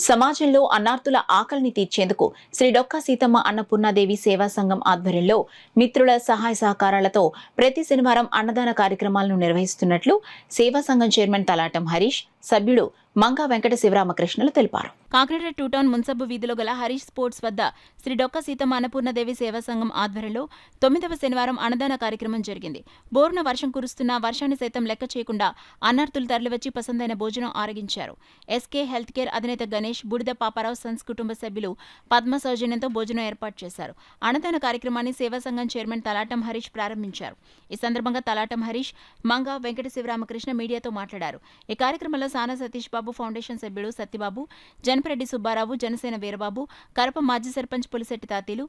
సమాజంలో అన్నార్థుల ఆకలిని తీర్చేందుకు శ్రీ డొక్కా సీతమ్మ అన్నపూర్ణాదేవి సేవా సంఘం ఆధ్వర్యంలో మిత్రుల సహాయ సహకారాలతో ప్రతి శనివారం అన్నదాన కార్యక్రమాలను నిర్వహిస్తున్నట్లు సేవా సంఘం చైర్మన్ తలాటం హరీష్ సభ్యుడు మంగా వెంకట శివరామకృష్ణలు తెలిపారు. కాకినాడ టూ టౌన్ మున్సబు వీధిలో గల హరీష్ స్పోర్ట్స్ వద్ద శ్రీ డొక్క సీతమ్మ అన్నపూర్ణదేవి సేవా సంఘం ఆధ్వర్యంలో తొమ్మిదవ శనివారం అన్నదాన కార్యక్రమం జరిగింది. బోరున వర్షం కురుస్తున్న వర్షాన్ని సైతం లెక్క చేయకుండా అన్నార్థులు తరలివచ్చి పసందైన భోజనం ఆరగించారు. ఎస్కే హెల్త్ కేర్ అధినేత గణేష్ బుడిద పాపారావు సన్స్ కుటుంబ సభ్యులు పద్మ సౌజన్యంతో భోజనం ఏర్పాటు చేశారు. అన్నదాన కార్యక్రమాన్ని సేవా సంఘం చైర్మన్ తలాటం హరీష్ ప్రారంభించారు. ఈ సందర్భంగా తలాటం హరీష్ మంగా వెంకట శివరామకృష్ణ మీడియాతో మాట్లాడారు. ఈ కార్యక్రమంలో సానా సతీష్ బాబు ఫౌండేషన్ సభ్యుడు సత్యబాబు జనపరెడ్డి సుబ్బారావు జనసేన వీరబాబు కరప మాజీ సర్పంచ్ పులిశెట్టి తాతీలు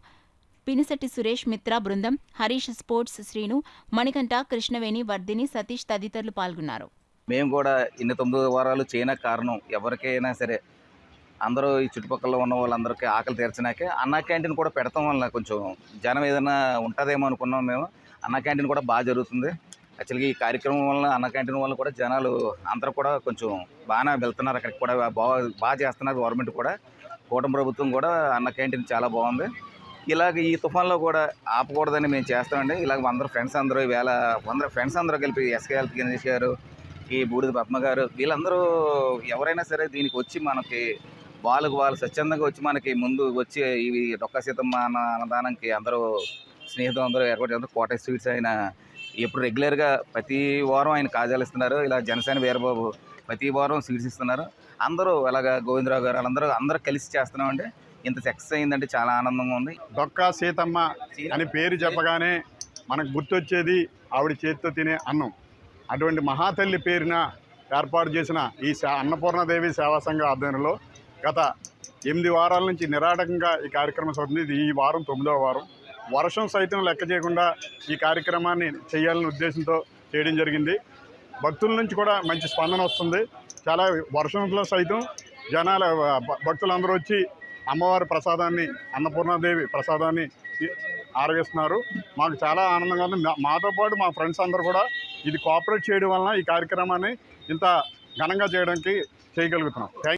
పినిశెట్టి సురేష్ మిత్ర బృందం హరీష్ స్పోర్ట్స్ శ్రీను మణికంఠ కృష్ణవేణి వర్ధిని సతీష్ తదితరులు పాల్గొన్నారు. మేము కూడా ఇన్ని తొమ్మిది వారాలు చేయడానికి కారణం ఎవరికైనా సరే అందరూ ఈ చుట్టుపక్కల ఉన్న వాళ్ళందరికీ ఆకలి తీర్చినాకే అన్న క్యాంటీన్ కూడా పెడతాం వల్ల కొంచెం జనం ఏదైనా ఉంటుందేమో అనుకున్నాం మేము. అన్న క్యాంటీన్ కూడా బాగా జరుగుతుంది. యాక్చువల్గా ఈ కార్యక్రమం వల్ల అన్న క్యాంటీన్ వల్ల కూడా జనాలు అందరూ కూడా కొంచెం బాగానే వెళ్తున్నారు. అక్కడికి కూడా బాగా బాగా చేస్తున్నారు గవర్నమెంట్ కూడా. కూటమి ప్రభుత్వం కూడా అన్న క్యాంటీన్ చాలా బాగుంది. ఇలాగ ఈ తుఫాన్లో కూడా ఆపకూడదని మేము చేస్తామండి. ఇలాగ అందరూ ఫ్రెండ్స్ అందరూ ఈవేళ అందరూ ఫ్రెండ్స్ అందరూ కలిపి ఎస్కే హెల్త్ గణేష్ గారు ఈ బూడిద పద్మ గారు వీళ్ళందరూ ఎవరైనా సరే దీనికి వచ్చి మనకి వాళ్ళకు వాళ్ళు స్వచ్ఛందంగా వచ్చి మనకి ముందు వచ్చి ఇవి డొక్క సీతమ్మ అన్న అన్నదానంకి అందరూ స్నేహితులు అందరూ ఏర్పాటు చేస్తారు. కోట స్వీట్స్ అయిన ఎప్పుడు రెగ్యులర్గా ప్రతి వారం ఆయన కాజాలు ఇస్తున్నారు ఇలా జనసేన వీరబాబు ప్రతి వారం స్వీట్స్ ఇస్తున్నారు అందరూ అలాగ గోవిందరావు గారు వాళ్ళందరూ అందరూ కలిసి చేస్తున్నామంటే ఇంత సక్సెస్ అయిందంటే చాలా ఆనందంగా ఉంది. దొక్క సీతమ్మ అని పేరు చెప్పగానే మనకు గుర్తొచ్చేది ఆవిడ చేతితో తినే అన్నం. అటువంటి మహాతల్లి పేరున ఏర్పాటు చేసిన ఈ అన్నపూర్ణదేవి సేవా సంఘ ఆధ్వర్యంలో గత ఎనిమిది వారాల నుంచి నిరాటకంగా ఈ కార్యక్రమం సాగుతుంది ఇది ఈ వారం తొమ్మిదవ వారం. వర్షం సైతం లెక్క చేయకుండా ఈ కార్యక్రమాన్ని చేయాలనే ఉద్దేశంతో చేయడం జరిగింది. భక్తుల నుంచి కూడా మంచి స్పందన వస్తుంది. చాలా వర్షంలో సైతం జనాల భక్తులందరూ వచ్చి అమ్మవారి ప్రసాదాన్ని అన్నపూర్ణాదేవి ప్రసాదాన్ని ఈ- ఆరగిస్తున్నారు మాకు చాలా ఆనందంగా ఉంది. మా- మాతో పాటు మా ఫ్రెండ్స్ అందరూ కూడా ఇది కోఆపరేట్ చేయడం వలన ఈ కార్యక్రమాన్ని ఇంత ఘనంగా చేయడానికి చేయగలుగుతున్నాం. థ్యాంక్